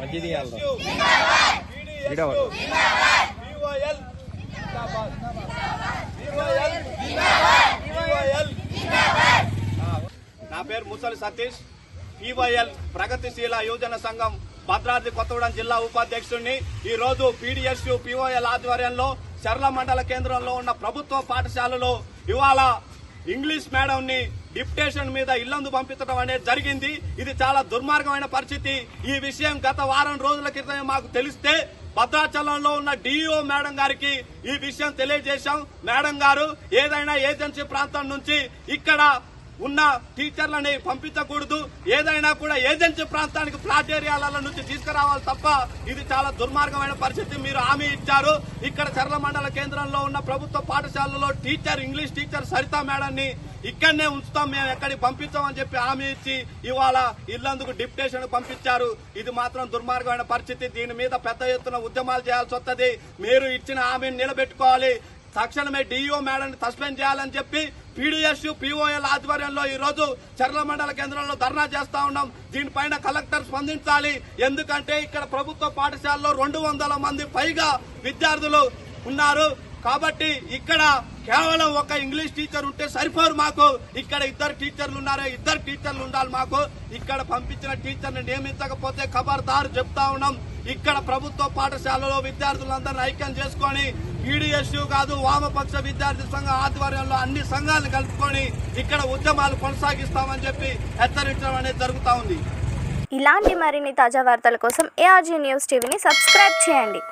మంచిది నా పేరు ముసలి సతీష్. పివైఎల్ ప్రగతిశీల యువజన సంఘం భద్రాద్రి కొత్తగూడెం జిల్లా ఉపాధ్యక్షుడిని. ఈ రోజు పీడిఎస్యు పిఓఎల్ ఆధ్వర్యంలో చర్ల మండల కేంద్రంలో ఉన్న ప్రభుత్వ పాఠశాలలో ఇవాళ ఇంగ్లీష్ మేడం ని మీద ఇల్లందు పంపించడం అనేది జరిగింది. ఇది చాలా దుర్మార్గమైన పరిస్థితి. ఈ విషయం గత వారం రోజుల క్రితం మాకు తెలిస్తే భద్రాచలంలో ఉన్న డిఇఓ మేడం గారికి ఈ విషయం తెలియజేశాం. మేడం గారు ఏదైనా ఏజెన్సీ ప్రాంతం నుంచి ఇక్కడ ఉన్న టీచర్లని పంపించకూడదు. ఏదైనా కూడా ఏజెన్సీ ప్రాంతానికి ఫ్లాట్ ఏరియాల నుంచి తీసుకురావాలి తప్ప ఇది చాలా దుర్మార్గమైన పరిస్థితి. మీరు హామీ ఇచ్చారు. ఇక్కడ చర్ల మండల కేంద్రంలో ఉన్న ప్రభుత్వ పాఠశాలలో టీచర్ ఇంగ్లీష్ టీచర్ సరితా మేడంని ఇక్కడనే ఉంచుతాం మేము ఎక్కడికి పంపించామని చెప్పి హామీ ఇచ్చి ఇవాళ ఇల్లందుకు డిప్యుటేషన్ పంపించారు. ఇది మాత్రం దుర్మార్గమైన పరిస్థితి. దీని మీద పెద్ద ఎత్తున ఉద్యమాలు చేయాల్సి వస్తుంది. మీరు ఇచ్చిన హామీని నిలబెట్టుకోవాలి. తక్షణమే డిఇఓ మేడం సస్పెండ్ చేయాలని చెప్పి పీడిఎస్ పిఓఎల్ ఆధ్వర్యంలో ఈ రోజు చర్ల మండల కేంద్రంలో ధర్నా చేస్తా ఉన్నాం. దీనిపైన కలెక్టర్ స్పందించాలి. ఎందుకంటే ఇక్కడ ప్రభుత్వ పాఠశాలలో రెండు వందల మంది పైగా విద్యార్థులు ఉన్నారు. కాబట్టి ఇక్కడ కేవలం ఒక ఇంగ్లీష్ టీచర్ ఉంటే సరిపోరు మాకు. ఇక్కడ ఇద్దరు టీచర్లు ఉన్నారు ఇద్దరు టీచర్లు ఉండాలి మాకు. ఇక్కడ పంపించిన టీచర్ని నియమించకపోతే ఖబర్దారు చెప్తా ఉన్నాం. ఇక్కడ ప్రభుత్వ పాఠశాలలో విద్యార్థులందరినీ ఐక్యం చేసుకొని పీడిఎస్యు కాదు వామపక్ష విద్యార్థి సంఘం ఆధ్వర్యంలో అన్ని సంఘాలు కలుపుకొని ఇక్కడ ఉద్యమాలు కొనసాగిస్తామని చెప్పి హెచ్చరించడం అనేది జరుగుతూ ఉంది. ఇలాంటి మరిన్ని తాజా వార్తల కోసం ఏఆర్జీ న్యూస్ టీవీని సబ్స్క్రైబ్ చేయండి.